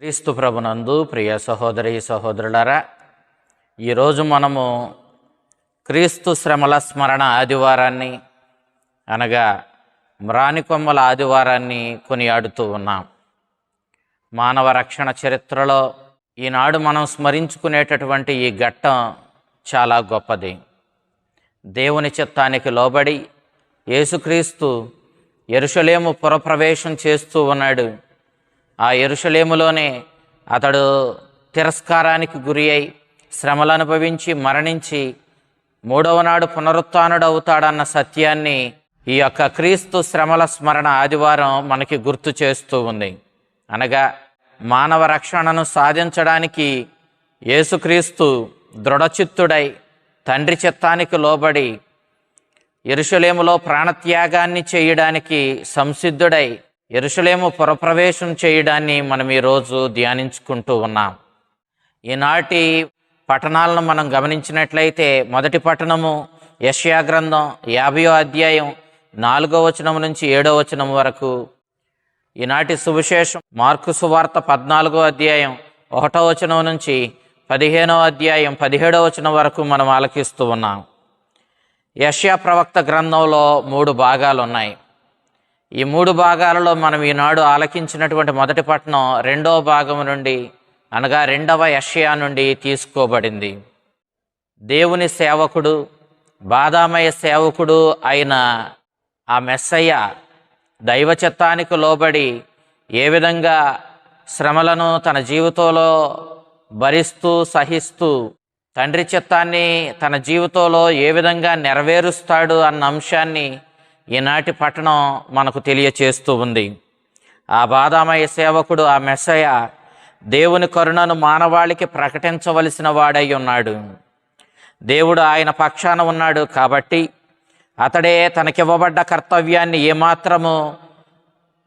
క్రీస్తు ప్రభునందు ప్రియ సహోదరి సహోదరులరా ఈరోజు మనము క్రీస్తు శ్రమల స్మరణ ఆదివారాన్ని అనగా మ్రానికొమ్మల ఆదివారాన్ని కొనియాడుతూ ఉన్నాం. మానవ రక్షణ చరిత్రలో ఈనాడు మనం స్మరించుకునేటటువంటి ఈ ఘట్టం చాలా గొప్పది. దేవుని చిత్తానికి లోబడి యేసుక్రీస్తు ఎరుషలేము పురప్రవేశం చేస్తూ ఉన్నాడు. ఆ ఎరుషలేములోనే అతడు తిరస్కారానికి గురి అయి శ్రమలు అనుభవించి మరణించి మూడవ నాడు పునరుత్నుడు అవుతాడన్న సత్యాన్ని ఈ యొక్క క్రీస్తు శ్రమల స్మరణ ఆదివారం మనకి గుర్తు చేస్తూ ఉంది. అనగా మానవ రక్షణను సాధించడానికి యేసుక్రీస్తు దృఢచిత్తుడై తండ్రి చిత్తానికి లోబడి ఎరుషలేములో ప్రాణత్యాగాన్ని చేయడానికి సంసిద్ధుడై ఎరుషలేము పురప్రవేశం చేయడాన్ని మనం ఈరోజు ధ్యానించుకుంటూ ఉన్నాం. ఈనాటి పట్టణాలను మనం గమనించినట్లయితే మొదటి పట్టణము యష్యా గ్రంథం యాభయో అధ్యాయం నాలుగో వచనం నుంచి ఏడో వచనం వరకు. ఈనాటి సువిశేషం మార్కు సువార్త పద్నాలుగో అధ్యాయం ఒకటో వచనం నుంచి పదిహేనో అధ్యాయం పదిహేడో వచనం వరకు మనం ఆలకిస్తూ ఉన్నాం. యష్యా ప్రవక్త గ్రంథంలో మూడు భాగాలు ఉన్నాయి ఈ మూడు భాగాలలో మనం ఈనాడు ఆలకించినటువంటి మొదటి పట్టణం రెండవ భాగం నుండి అనగా రెండవ యష్యా నుండి తీసుకోబడింది. దేవుని సేవకుడు బాదామయ సేవకుడు అయిన ఆ మెస్సయ్య దైవ చిత్తానికి లోబడి ఏ విధంగా శ్రమలను తన జీవితంలో భరిస్తూ సహిస్తూ తండ్రి చిత్తాన్ని తన జీవితంలో ఏ విధంగా నెరవేరుస్తాడు అన్న అంశాన్ని ఈనాటి పట్టణం మనకు తెలియచేస్తూ ఉంది. ఆ బాదామయ సేవకుడు ఆ మెస్సయ దేవుని కరుణను మానవాళికి ప్రకటించవలసిన వాడై ఉన్నాడు. దేవుడు ఆయన పక్షాన ఉన్నాడు కాబట్టి అతడే తనకివ్వబడ్డ కర్తవ్యాన్ని ఏమాత్రము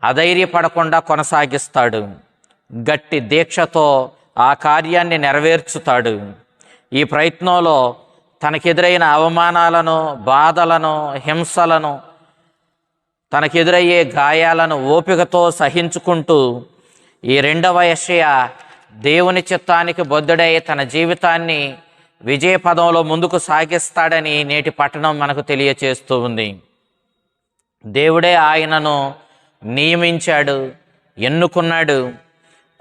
అధైర్యపడకుండా కొనసాగిస్తాడు. గట్టి దీక్షతో ఆ కార్యాన్ని నెరవేర్చుతాడు. ఈ ప్రయత్నంలో తనకెదురైన అవమానాలను బాధలను హింసలను తనకెదురయ్యే గాయాలను ఓపికతో సహించుకుంటూ ఈ రెండవ యషయ దేవుని చిత్తానికి బొద్దుడై తన జీవితాన్ని విజయ పదంలో ముందుకు సాగిస్తాడని నేటి పట్టణం మనకు తెలియచేస్తూ ఉంది. దేవుడే ఆయనను నియమించాడు ఎన్నుకున్నాడు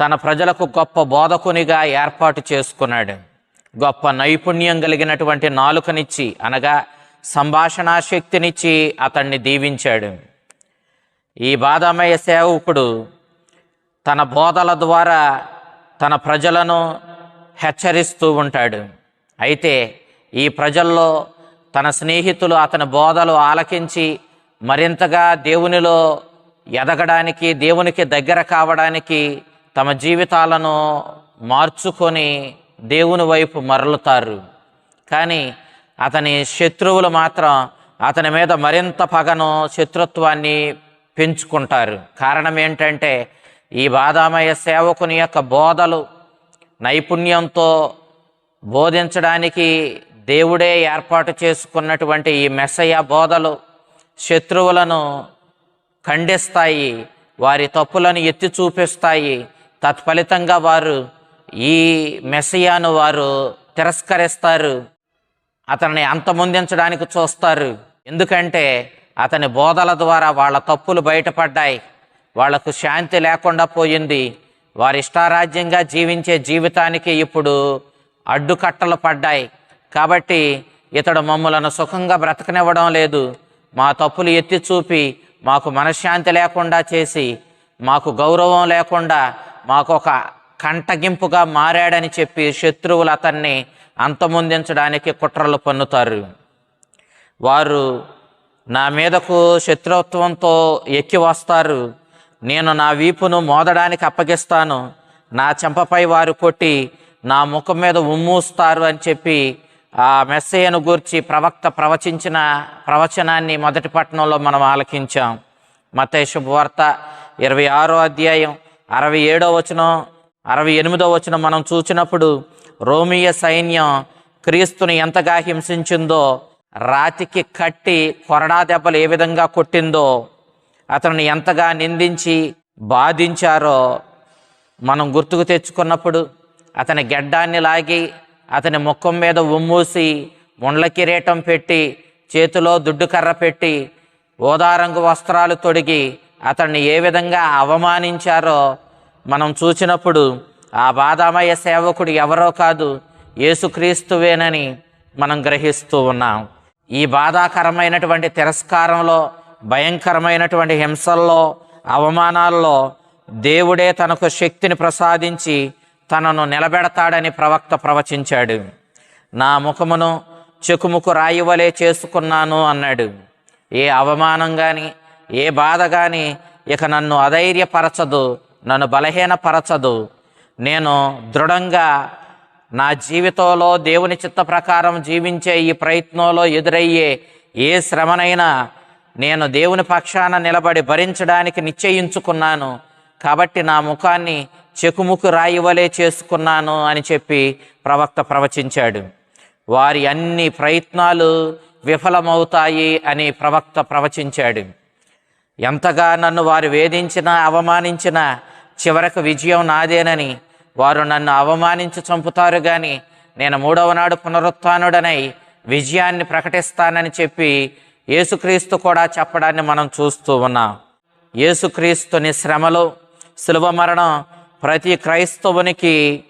తన ప్రజలకు గొప్ప బోధకునిగా ఏర్పాటు చేసుకున్నాడు. గొప్ప నైపుణ్యం కలిగినటువంటి నాలుకనిచ్చి అనగా సంభాషణా శక్తినిచ్చి అతన్ని దీవించాడు. ఈ బాధామయ సేవకుడు తన బోధల ద్వారా తన ప్రజలను హెచ్చరిస్తూ ఉంటాడు. అయితే ఈ ప్రజల్లో తన స్నేహితులు అతని బోధలు ఆలకించి మరింతగా దేవునిలో ఎదగడానికి దేవునికి దగ్గర కావడానికి తమ జీవితాలను మార్చుకొని దేవుని వైపు మరలుతారు. కానీ అతని శత్రువులు మాత్రం అతని మీద మరింత పగను శత్రుత్వాన్ని పెంచుకుంటారు. కారణం ఏంటంటే ఈ బాదామయ్య సేవకుని యొక్క బోధలు నైపుణ్యంతో బోధించడానికి దేవుడే ఏర్పాటు చేసుకున్నటువంటి ఈ మెస్సయ్య బోధలు శత్రువులను ఖండిస్తాయి వారి తప్పులను ఎత్తి చూపిస్తాయి. తత్ఫలితంగా వారు ఈ మెస్సయాను వారు తిరస్కరిస్తారు. అతన్ని అంతమొందించడానికి చూస్తారు. ఎందుకంటే అతని బోధల ద్వారా వాళ్ళ తప్పులు బయటపడ్డాయి. వాళ్ళకు శాంతి లేకుండా పోయింది. వారి ఇష్టారాజ్యంగా జీవించే జీవితానికి ఇప్పుడు అడ్డుకట్టలు పడ్డాయి. కాబట్టి ఇతడు మమ్మలను సుఖంగా బ్రతకనివ్వడం లేదు. మా తప్పులు ఎత్తి చూపి మాకు మనశ్శాంతి లేకుండా చేసి మాకు గౌరవం లేకుండా మాకు ఒక కంటగింపుగా మారాడని చెప్పి శత్రువులు అతన్ని అంతమొందించడానికి కుట్రలు పన్నుతారు. వారు నా మీదకు శత్రుత్వంతో ఎక్కి వస్తారు నేను నా వీపును మోదడానికి అప్పగిస్తాను. నా చెంపపై వారు కొట్టి నా ముఖం మీద ఉమ్మూస్తారు అని చెప్పి ఆ మెస్సయ్యను గూర్చి ప్రవక్త ప్రవచించిన ప్రవచనాన్ని మొదటి పట్టణంలో మనం ఆలకించాం. మత శుభవార్త ఇరవై ఆరో అధ్యాయం అరవై ఏడో వచనం అరవై ఎనిమిదో వచనం మనం చూసినప్పుడు రోమియ సైన్యం క్రీస్తుని ఎంతగా హింసించిందో రాతికి కట్టి కొరడా దెబ్బలు ఏ విధంగా కొట్టిందో అతను ఎంతగా నిందించి బాధించారో మనం గుర్తుకు తెచ్చుకున్నప్పుడు అతని గెడ్డాన్ని లాగి అతని ముఖం మీద ఉమ్మూసి ముండ్ల కిరీటం పెట్టి చేతిలో దుడ్డు కర్ర పెట్టి ఓదారంగు వస్త్రాలు తొడిగి అతన్ని ఏ విధంగా అవమానించారో మనం చూసినప్పుడు ఆ బాదామయ్య సేవకుడు ఎవరో కాదు యేసుక్రీస్తువేనని మనం గ్రహిస్తూ ఉన్నాం. ఈ బాధాకరమైనటువంటి తిరస్కారంలో భయంకరమైనటువంటి హింసల్లో అవమానాల్లో దేవుడే తనకు శక్తిని ప్రసాదించి తనను నిలబెడతాడని ప్రవక్త ప్రవచించాడు. నా ముఖమును చెకుముకు రాయివలే చేసుకున్నాను అన్నాడు. ఏ అవమానం కానీ ఏ బాధ కానీ ఇక నన్ను అధైర్యపరచదు నన్ను బలహీనపరచదు. నేను దృఢంగా నా జీవితంలో దేవుని చిత్త ప్రకారం జీవించే ఈ ప్రయత్నంలో ఎదురయ్యే ఏ శ్రమనైనా నేను దేవుని పక్షాన నిలబడి భరించడానికి నిశ్చయించుకున్నాను. కాబట్టి నా ముఖాన్ని చెకుముకు రాయివలే చేసుకున్నాను అని చెప్పి ప్రవక్త ప్రవచించాడు. వారి అన్ని ప్రయత్నాలు విఫలమవుతాయి అని ప్రవక్త ప్రవచించాడు. ఎంతగా నన్ను వారు వేధించినా అవమానించినా చివరకు విజయం నాదేనని వారు నన్ను అవమానించి చంపుతారు కానీ నేను మూడవ నాడు పునరుత్నుడనై విజయాన్ని ప్రకటిస్తానని చెప్పి యేసుక్రీస్తు కూడా చెప్పడాన్ని మనం చూస్తూ ఉన్నాం. యేసుక్రీస్తుని శ్రమలు సులభ మరణం ప్రతి క్రైస్తవునికి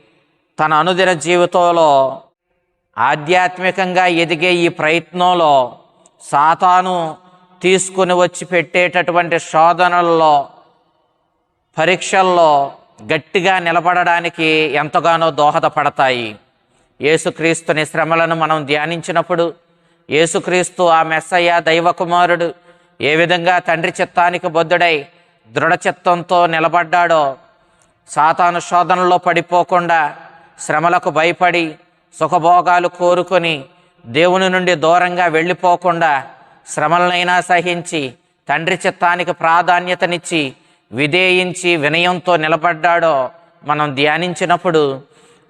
తన అనుదిన జీవితంలో ఆధ్యాత్మికంగా ఎదిగే ఈ ప్రయత్నంలో సాతాను తీసుకుని వచ్చి పెట్టేటటువంటి శోధనల్లో పరీక్షల్లో గట్టిగా నిలబడడానికి ఎంతగానో దోహదపడతాయి. యేసుక్రీస్తుని శ్రమలను మనం ధ్యానించినప్పుడు యేసుక్రీస్తు ఆ మెస్సయ్య దైవకుమారుడు ఏ విధంగా తండ్రి చిత్తానికి బొద్దుడై దృఢచిత్తంతో నిలబడ్డాడో సాతాను శోధనలో పడిపోకుండా శ్రమలకు భయపడి సుఖభోగాలు కోరుకొని దేవుని నుండి దూరంగా వెళ్ళిపోకుండా శ్రమలనైనా సహించి తండ్రి చిత్తానికి ప్రాధాన్యతనిచ్చి విధేయించి వినయంతో నిలబడ్డాడో మనం ధ్యానించినప్పుడు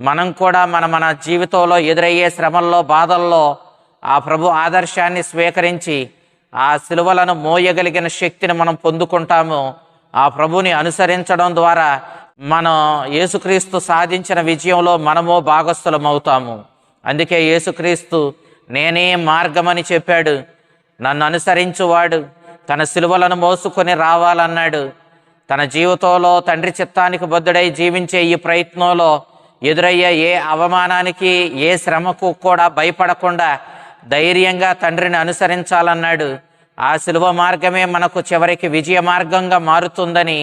మనం కూడా మన మన జీవితంలో ఎదురయ్యే శ్రమల్లో బాధల్లో ఆ ప్రభు ఆదర్శాన్ని స్వీకరించి ఆ సిలువలను మోయగలిగిన శక్తిని మనం పొందుకుంటాము. ఆ ప్రభుని అనుసరించడం ద్వారా మనం యేసుక్రీస్తు సాధించిన విజయంలో మనము భాగస్థులం అవుతాము అందుకే యేసుక్రీస్తు నేనే మార్గమని చెప్పాడు. నన్ను అనుసరించువాడు. తన సిలువలను మోసుకొని రావాలన్నాడు. తన జీవితంలో తండ్రి చిత్తానికి బద్దుడై జీవించే ఈ ప్రయత్నంలో ఎదురయ్యే ఏ అవమానానికి ఏ శ్రమకు కూడా భయపడకుండా ధైర్యంగా తండ్రిని అనుసరించాలన్నాడు. ఆ శిలువ మార్గమే మనకు చివరికి విజయ మార్గంగా మారుతుందని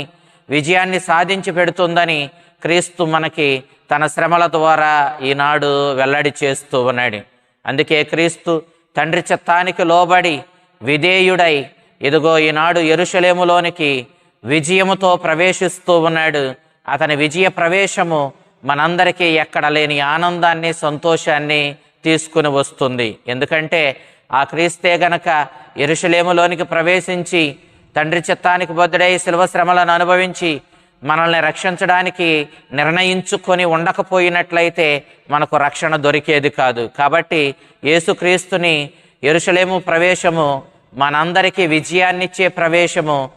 విజయాన్ని సాధించి పెడుతుందని క్రీస్తు మనకి తన శ్రమల ద్వారా ఈనాడు వెల్లడి చేస్తూ ఉన్నాడు. అందుకే క్రీస్తు తండ్రి చిత్తానికి లోబడి విధేయుడై ఇదిగో ఈనాడు ఎరుషలేములోనికి విజయముతో ప్రవేశిస్తూ ఉన్నాడు. అతని విజయ ప్రవేశము మనందరికీ ఎక్కడ లేని ఆనందాన్ని సంతోషాన్ని తీసుకుని వస్తుంది. ఎందుకంటే ఆ క్రీస్తే గనక ఎరుషలేములోనికి ప్రవేశించి తండ్రి చిత్తానికి బొద్దుడై శిల్వ శ్రమలను అనుభవించి మనల్ని రక్షించడానికి నిర్ణయించుకొని ఉండకపోయినట్లయితే మనకు రక్షణ దొరికేది కాదు. కాబట్టి యేసుక్రీస్తుని ఎరుషలేము ప్రవేశము మనందరికీ విజయాన్నిచ్చే ప్రవేశము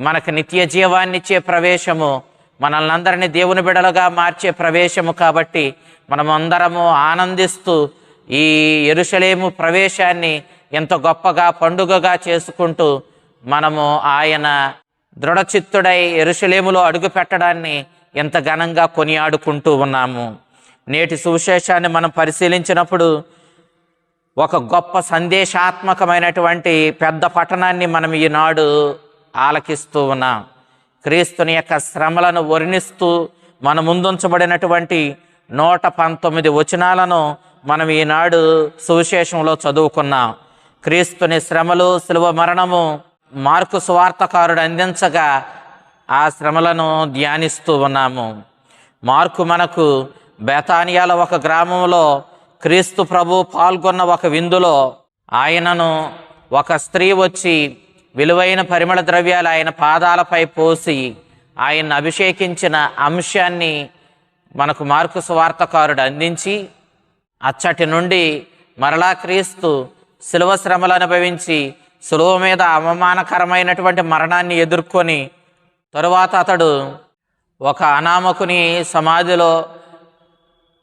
మనకు నిత్య జీవాన్నిచ్చే ప్రవేశము మనల్ని అందరినీ దేవుని బిడలుగా మార్చే ప్రవేశము కాబట్టి మనం అందరము ఆనందిస్తూ ఈ ఎరుషలేము ప్రవేశాన్ని ఎంత గొప్పగా పండుగగా చేసుకుంటూ మనము ఆయన దృఢచిత్తుడై ఎరుషలేములో అడుగు పెట్టడాన్ని ఎంత ఘనంగా కొనియాడుకుంటూ ఉన్నాము. నేటి సువిశేషాన్ని మనం పరిశీలించినప్పుడు ఒక గొప్ప సందేశాత్మకమైనటువంటి పెద్ద పట్టణాన్ని మనం ఈనాడు ఆలకిస్తూ ఉన్నాం. క్రీస్తుని యొక్క శ్రమలను వర్ణిస్తూ మన ముందుంచబడినటువంటి నూట పంతొమ్మిది వచనాలను మనం ఈనాడు సువిశేషంలో చదువుకున్నాం. క్రీస్తుని శ్రమలు శిలువ మరణము మార్కు స్వార్థకారుడు అందించగా ఆ శ్రమలను ధ్యానిస్తూ ఉన్నాము. మార్కు మనకు బేతానియాల ఒక గ్రామంలో క్రీస్తు ప్రభు పాల్గొన్న ఒక విందులో ఆయనను ఒక స్త్రీ వచ్చి విలువైన పరిమళ ద్రవ్యాలు ఆయన పాదాలపై పోసి ఆయన అభిషేకించిన అంశాన్ని మనకు మార్కు స్వార్థకారుడు అందించి అచ్చటి నుండి మరలా క్రీస్తు శిలువ శ్రమలు అనుభవించి సులువ మీద అవమానకరమైనటువంటి మరణాన్ని ఎదుర్కొని తరువాత అతడు ఒక అనామకుని సమాధిలో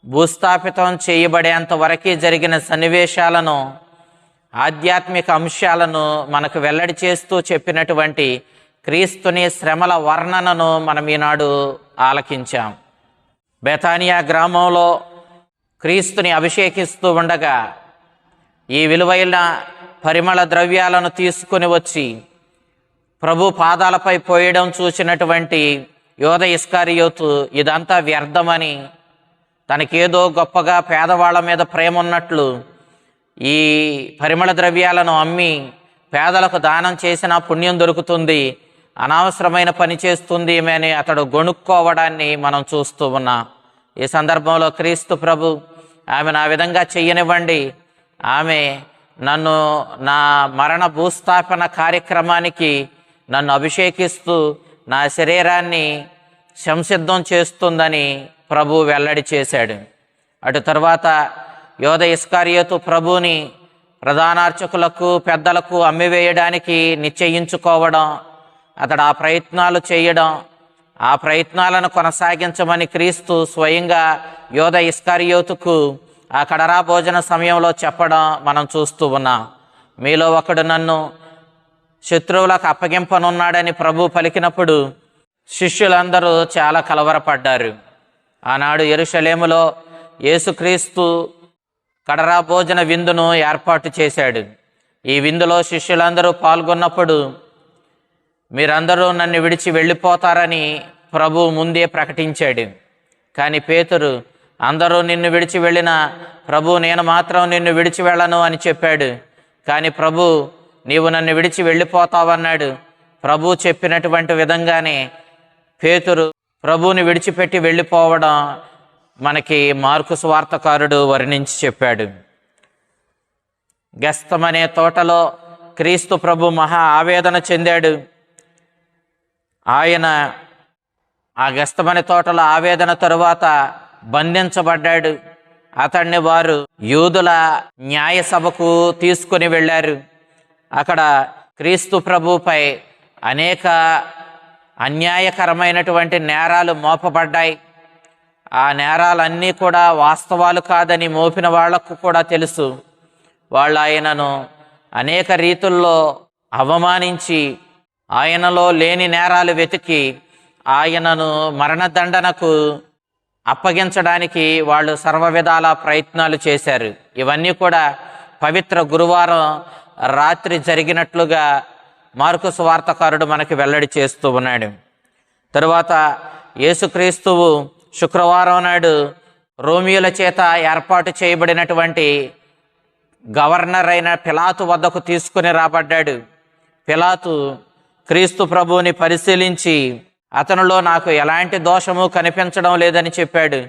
భూస్థాపితం చేయబడేంత వరకు జరిగిన సన్నివేశాలను ఆధ్యాత్మిక అంశాలను మనకు వెల్లడి చేస్తూ చెప్పినటువంటి క్రీస్తుని శ్రమల వర్ణనను మనం ఈనాడు ఆలకించాం. బెతానియా గ్రామంలో క్రీస్తుని అభిషేకిస్తూ ఉండగా ఈ విలువైన పరిమళ ద్రవ్యాలను తీసుకుని వచ్చి ప్రభు పాదాలపై పోయడం చూసినటువంటి యోధ ఇస్కారియోతు ఇదంతా వ్యర్థమని తనకేదో గొప్పగా పేదవాళ్ళ మీద ప్రేమ ఉన్నట్లు ఈ పరిమళ ద్రవ్యాలను అమ్మి పేదలకు దానం చేసిన పుణ్యం దొరుకుతుంది అనవసరమైన పని చేస్తుంది ఏమని అని అతడు గొణుక్కోవడాన్ని మనం చూస్తూ ఉన్నాం. ఈ సందర్భంలో క్రీస్తు ప్రభు ఆమె నా విధంగా చెయ్యనివ్వండి. ఆమె నన్ను నా మరణ భూస్థాపన కార్యక్రమానికి నన్ను అభిషేకిస్తూ నా శరీరాన్ని సంసిద్ధం చేస్తుందని ప్రభు వెల్లడి చేశాడు. అటు తర్వాత యోధ ఇస్కారియోతు ప్రభుని ప్రధానార్చకులకు పెద్దలకు అమ్మివేయడానికి నిశ్చయించుకోవడం అతడు ఆ ప్రయత్నాలు చేయడం ఆ ప్రయత్నాలను కొనసాగించమని క్రీస్తు స్వయంగా యోధ ఇస్కారియోతుకు ఆ కడరా భోజన సమయంలో చెప్పడం మనం చూస్తూ ఉన్నాం. మీలో ఒకడు నన్ను శత్రువులకు అప్పగింపనున్నాడని ప్రభు పలికినప్పుడు శిష్యులందరూ చాలా కలవరపడ్డారు. ఆనాడు ఎరుషలేములో యేసుక్రీస్తు కడరా భోజన విందును ఏర్పాటు చేశాడు. ఈ విందులో శిష్యులందరూ పాల్గొన్నప్పుడు మీరందరూ నన్ను విడిచి వెళ్ళిపోతారని ప్రభు ముందే ప్రకటించాడు. కానీ పేతురు అందరూ నిన్ను విడిచి వెళ్ళిన ప్రభు నేను మాత్రం నిన్ను విడిచి వెళ్ళను అని చెప్పాడు. కానీ ప్రభు నీవు నన్ను విడిచి వెళ్ళిపోతావన్నాడు. ప్రభు చెప్పినటువంటి విధంగానే పేతురు ప్రభువుని విడిచిపెట్టి వెళ్ళిపోవడం మనకి మార్కు స్వార్థకారుడు వర్ణించి చెప్పాడు. గస్తమనే తోటలో క్రీస్తు ప్రభు మహా ఆవేదన చెందాడు. ఆయన ఆ గస్తమని తోటలో ఆవేదన తరువాత బంధించబడ్డాడు. అతన్ని వారు యూదుల న్యాయ సభకు తీసుకొని వెళ్ళారు. అక్కడ క్రీస్తు ప్రభుపై అనేక అన్యాయకరమైనటువంటి నేరాలు మోపబడ్డాయి. ఆ నేరాలన్నీ కూడా వాస్తవాలు కాదని మోపిన వాళ్ళకు కూడా తెలుసు. వాళ్ళు ఆయనను అనేక రీతుల్లో అవమానించి ఆయనలో లేని నేరాలు వెతికి ఆయనను మరణదండనకు అప్పగించడానికి వాళ్ళు సర్వ విధాల ప్రయత్నాలు చేశారు. ఇవన్నీ కూడా పవిత్ర గురువారం రాత్రి జరిగినట్లుగా మార్కు స్వార్థకారుడు మనకి వెల్లడి చేస్తూ ఉన్నాడు. తరువాత యేసుక్రీస్తువు శుక్రవారం నాడు రోమియోల చేత ఏర్పాటు చేయబడినటువంటి గవర్నర్ అయిన పిలాతు వద్దకు తీసుకుని రాబడ్డాడు. పిలాతు క్రీస్తు ప్రభువుని పరిశీలించి అతనిలో నాకు ఎలాంటి దోషము కనిపించడం లేదని చెప్పాడు.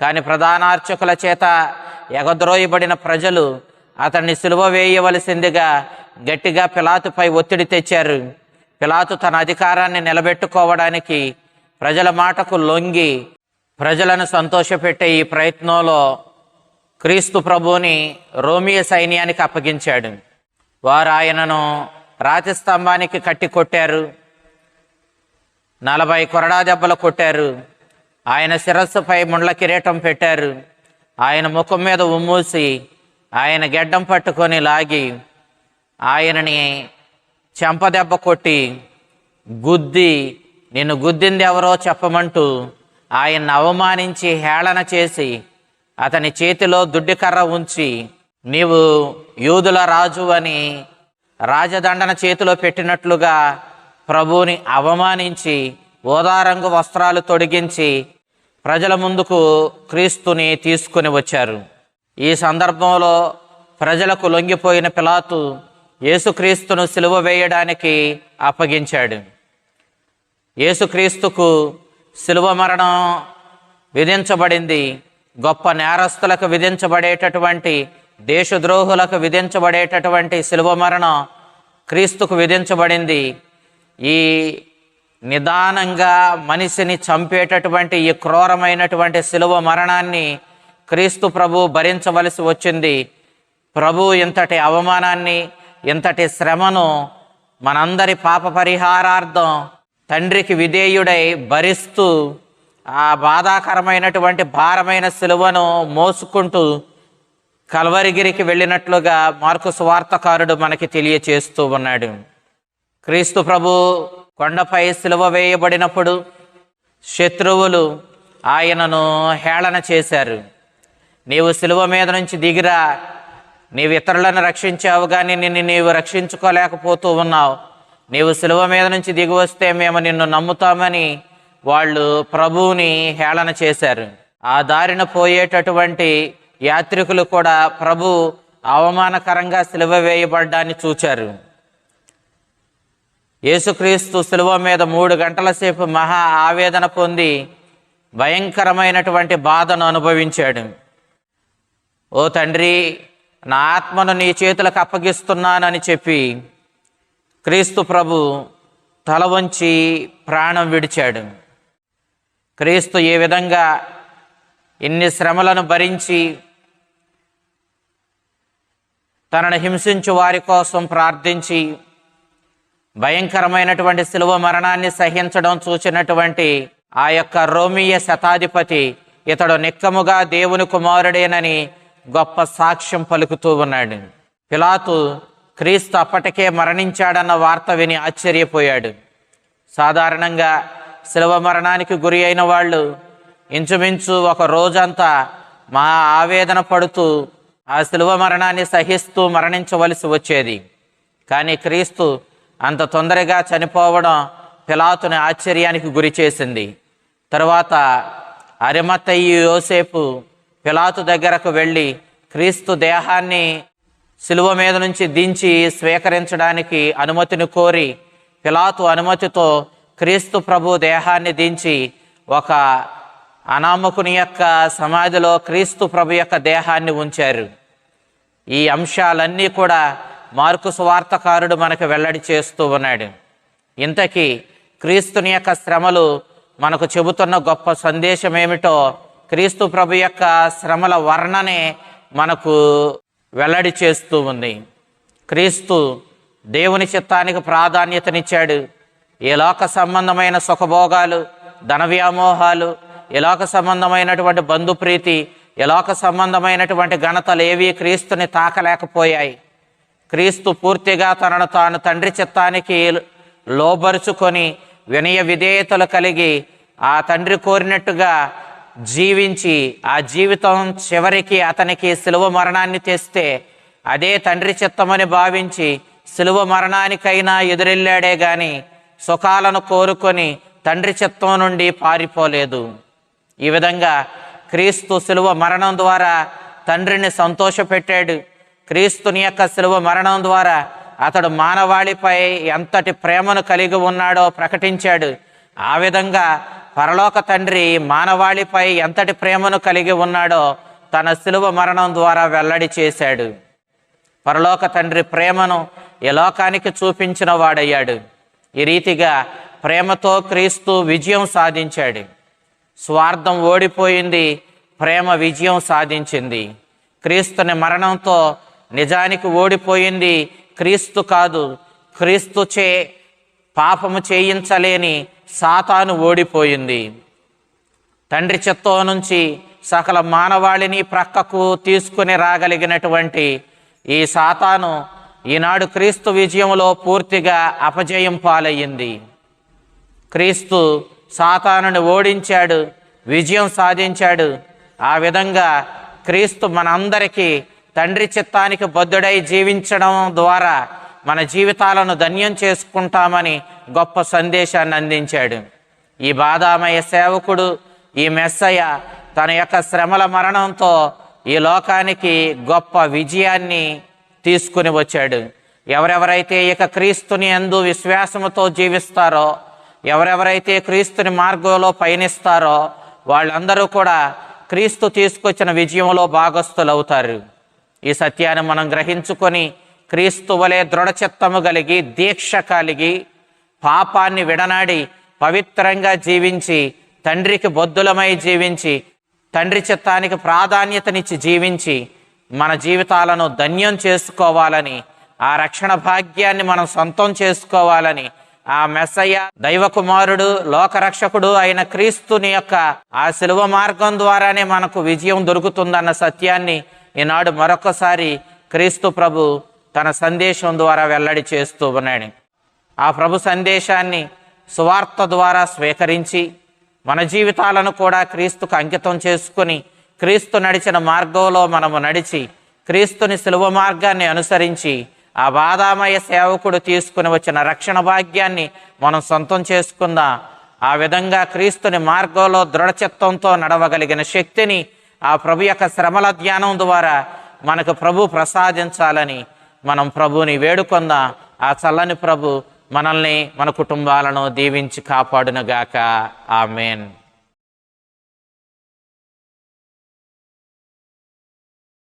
కానీ ప్రధానార్చకుల చేత ఎగద్రోయబడిన ప్రజలు అతన్ని సిలువ వేయవలసిందిగా గట్టిగా పిలాతుపై ఒత్తిడి తెచ్చారు. పిలాతు తన అధికారాన్ని నిలబెట్టుకోవడానికి ప్రజల మాటకు లొంగి ప్రజలను సంతోషపెట్టే ఈ ప్రయత్నంలో క్రీస్తు ప్రభుని రోమియ సైన్యానికి అప్పగించాడు. వారు ఆయనను రాతి స్తంభానికి కట్టి కొట్టారు. నలభై కొరడా దెబ్బలు కొట్టారు. ఆయన శిరస్సుపై ముండ్ల కిరీటం పెట్టారు. ఆయన ముఖం మీద ఉమ్మూసి ఆయన గెడ్డం పట్టుకొని లాగి ఆయనని చెంపదెబ్బ కొట్టి గుద్ది నిన్ను గుద్దింది ఎవరో చెప్పమంటూ ఆయన్ని అవమానించి హేళన చేసి అతని చేతిలో దుడ్డికర్ర ఉంచి నీవు యూదుల రాజు అని రాజదండన చేతిలో పెట్టినట్లుగా ప్రభువుని అవమానించి ఓదారంగు వస్త్రాలు తొడిగించి ప్రజల ముందుకు క్రీస్తుని తీసుకుని వచ్చారు. ఈ సందర్భంలో ప్రజలకు లొంగిపోయిన పిలాతు యేసుక్రీస్తును సిలువ వేయడానికి అప్పగించాడు. యేసుక్రీస్తుకు శిలువ మరణం విధించబడింది. గొప్ప నేరస్తులకు విధించబడేటటువంటి దేశద్రోహులకు విధించబడేటటువంటి శిలువ మరణం క్రీస్తుకు విధించబడింది. ఈ నిదానంగా మనిషిని చంపేటటువంటి ఈ క్రూరమైనటువంటి శిలువ మరణాన్ని క్రీస్తు ప్రభు భరించవలసి వచ్చింది. ప్రభు ఇంతటి అవమానాన్ని ఇంతటి శ్రమను మనందరి పాప పరిహారార్థం తండ్రికి విధేయుడై భరిస్తూ ఆ బాధాకరమైనటువంటి భారమైన సిలువను మోసుకుంటూ కల్వరిగిరికి వెళ్ళినట్లుగా మార్కు స్వార్థకారుడు మనకి తెలియచేస్తూ ఉన్నాడు. క్రీస్తు ప్రభు కొండపై సిలువ వేయబడినప్పుడు శత్రువులు ఆయనను హేళన చేశారు. నీవు సిలువ మీద నుంచి దిగిరా నీవు ఇతరులను రక్షించావు కానీ నిన్ను నీవు రక్షించుకోలేకపోతూ ఉన్నావు. నీవు సులువ మీద నుంచి దిగి వస్తే మేము నిన్ను నమ్ముతామని వాళ్ళు ప్రభువుని హేళన చేశారు. ఆ దారిన పోయేటటువంటి యాత్రికులు కూడా ప్రభు అవమానకరంగా సిలువ వేయబడ్డాన్ని చూచారు. యేసుక్రీస్తు సిలువ మీద మూడు గంటల సేపు మహా ఆవేదన పొంది భయంకరమైనటువంటి బాధను అనుభవించాడు. ఓ తండ్రి నా ఆత్మను నీ చేతులకు అప్పగిస్తున్నానని చెప్పి క్రీస్తు ప్రభు తల వంచి ప్రాణం విడిచాడు. క్రీస్తు ఏ విధంగా ఇన్ని శ్రమలను భరించి తనను హింసించు వారి కోసం ప్రార్థించి భయంకరమైనటువంటి శిలువ మరణాన్ని సహించడం చూసినటువంటి ఆ యొక్క రోమియ శతాధిపతి ఇతడు నిక్కముగా దేవుని కుమారుడేనని గొప్ప సాక్ష్యం పలుకుతూ ఉన్నాడు. పిలాతు క్రీస్తు అప్పటికే మరణించాడన్న వార్త విని ఆశ్చర్యపోయాడు. సాధారణంగా శిలువ మరణానికి గురి అయిన వాళ్ళు ఇంచుమించు ఒక రోజంతా మా ఆవేదన పడుతూ ఆ శిలువ మరణాన్ని సహిస్తూ మరణించవలసి వచ్చేది. కానీ క్రీస్తు అంత తొందరగా చనిపోవడం పిలాతుని ఆశ్చర్యానికి గురి చేసింది. తరువాత అరిమతయ్యి యోసేపు పిలాతు దగ్గరకు వెళ్ళి క్రీస్తు దేహాన్ని శిలువ మీద నుంచి దించి స్వీకరించడానికి అనుమతిని కోరి పిలాతు అనుమతితో క్రీస్తు ప్రభు దేహాన్ని దించి ఒక అనామకుని యొక్క సమాధిలో క్రీస్తు ప్రభు యొక్క దేహాన్ని ఉంచారు. ఈ అంశాలన్నీ కూడా మార్కు సువార్తకారుడు మనకు వెల్లడి చేస్తూ ఉన్నాడు. ఇంతకీ క్రీస్తుని యొక్క శ్రమలు మనకు చెబుతున్న గొప్ప సందేశం ఏమిటో క్రీస్తు ప్రభు యొక్క శ్రమల వర్ణనే మనకు వెల్లడి చేస్తూ ఉంది. క్రీస్తు దేవుని చిత్తానికి ప్రాధాన్యతనిచ్చాడు. ఈ లోక సంబంధమైన సుఖభోగాలు ధన వ్యామోహాలు ఇలాక లోక సంబంధమైనటువంటి బంధుప్రీతి ఇలాక లోక సంబంధమైనటువంటి ఘనతలు ఏవి క్రీస్తుని తాకలేకపోయాయి. క్రీస్తు పూర్తిగా తనను తాను తండ్రి చిత్తానికి లోబరుచుకొని వినయ విధేయతలు కలిగి ఆ తండ్రి కోరినట్టుగా జీవించి ఆ జీవితం చివరికి అతనికి సులువ మరణాన్ని తెస్తే అదే తండ్రి చిత్తమని భావించి సులువ మరణానికైనా ఎదురెళ్ళాడే గాని సుఖాలను కోరుకొని తండ్రి చిత్తం నుండి పారిపోలేదు. ఈ విధంగా క్రీస్తు సులువ మరణం ద్వారా తండ్రిని సంతోషపెట్టాడు. క్రీస్తుని యొక్క సులువ మరణం ద్వారా అతడు మానవాళిపై ఎంతటి ప్రేమను కలిగి ఉన్నాడో ప్రకటించాడు. ఆ విధంగా పరలోక తండ్రి మానవాళిపై ఎంతటి ప్రేమను కలిగి ఉన్నాడో తన సిలువ మరణం ద్వారా వెల్లడి చేశాడు. పరలోక తండ్రి ప్రేమను ఈ లోకానికి చూపించిన వాడయ్యాడు. ఈ రీతిగా ప్రేమతో క్రీస్తు విజయం సాధించాడు. స్వార్థం ఓడిపోయింది ప్రేమ విజయం సాధించింది. క్రీస్తుని మరణంతో నిజానికి ఓడిపోయింది క్రీస్తు కాదు క్రీస్తు చే పాపము చేయించలేని సాతాను ఓడిపోయింది. తండ్రి చిత్తం నుంచి సకల మానవాళిని ప్రక్కకు తీసుకుని రాగలిగినటువంటి ఈ సాతాను ఈనాడు క్రీస్తు విజయంలో పూర్తిగా అపజయం పాలయ్యింది. క్రీస్తు సాతానుని ఓడించాడు విజయం సాధించాడు. ఆ విధంగా క్రీస్తు మనందరికీ తండ్రి చిత్తానికి బద్ధుడై జీవించడం ద్వారా మన జీవితాలను ధన్యం చేసుకుంటామని గొప్ప సందేశాన్ని అందించాడు. ఈ బాధామయ సేవకుడు ఈ మెస్సయ్య తన యొక్క శ్రమల మరణంతో ఈ లోకానికి గొప్ప విజయాన్ని తీసుకుని వచ్చాడు. ఎవరెవరైతే ఇక క్రీస్తుని ఎందు విశ్వాసముతో జీవిస్తారో ఎవరెవరైతే క్రీస్తుని మార్గంలో పయనిస్తారో వాళ్ళందరూ కూడా క్రీస్తు తీసుకొచ్చిన విజయంలో భాగస్థులవుతారు. ఈ సత్యాన్ని మనం గ్రహించుకొని క్రీస్తు వలె దృఢచిత్తము కలిగి దీక్ష కలిగి పాపాన్ని విడనాడి పవిత్రంగా జీవించి తండ్రికి బొద్దులమై జీవించి తండ్రి చిత్తానికి ప్రాధాన్యతనిచ్చి జీవించి మన జీవితాలను ధన్యం చేసుకోవాలని ఆ రక్షణ భాగ్యాన్ని మనం సొంతం చేసుకోవాలని ఆ మెస్సయ్య దైవకుమారుడు లోకరక్షకుడు అయిన క్రీస్తుని యొక్క ఆ శిలువ మార్గం ద్వారానే మనకు విజయం దొరుకుతుందన్న సత్యాన్ని ఈనాడు మరొకసారి క్రీస్తు ప్రభు తన సందేశం ద్వారా వెల్లడి చేస్తూ ఉన్నాడు. ఆ ప్రభు సందేశాన్ని సువార్త ద్వారా స్వీకరించి మన జీవితాలను కూడా క్రీస్తుకు అంకితం చేసుకుని క్రీస్తు నడిచిన మార్గంలో మనము నడిచి క్రీస్తుని సులువ మార్గాన్ని అనుసరించి ఆ బాధామయ సేవకుడు తీసుకుని వచ్చిన రక్షణ భాగ్యాన్ని మనం సొంతం చేసుకుందాం ఆ విధంగా క్రీస్తుని మార్గంలో దృఢచిత్తంతో నడవగలిగిన శక్తిని ఆ ప్రభు యొక్క శ్రమల ధ్యానం ద్వారా మనకు ప్రభు ప్రసాదించాలని మనం ప్రభుని వేడుకొందాం? ఆ చల్లని ప్రభు మనల్ని మన కుటుంబాలను దీవించి కాపాడునుగాక. ఆమెన్.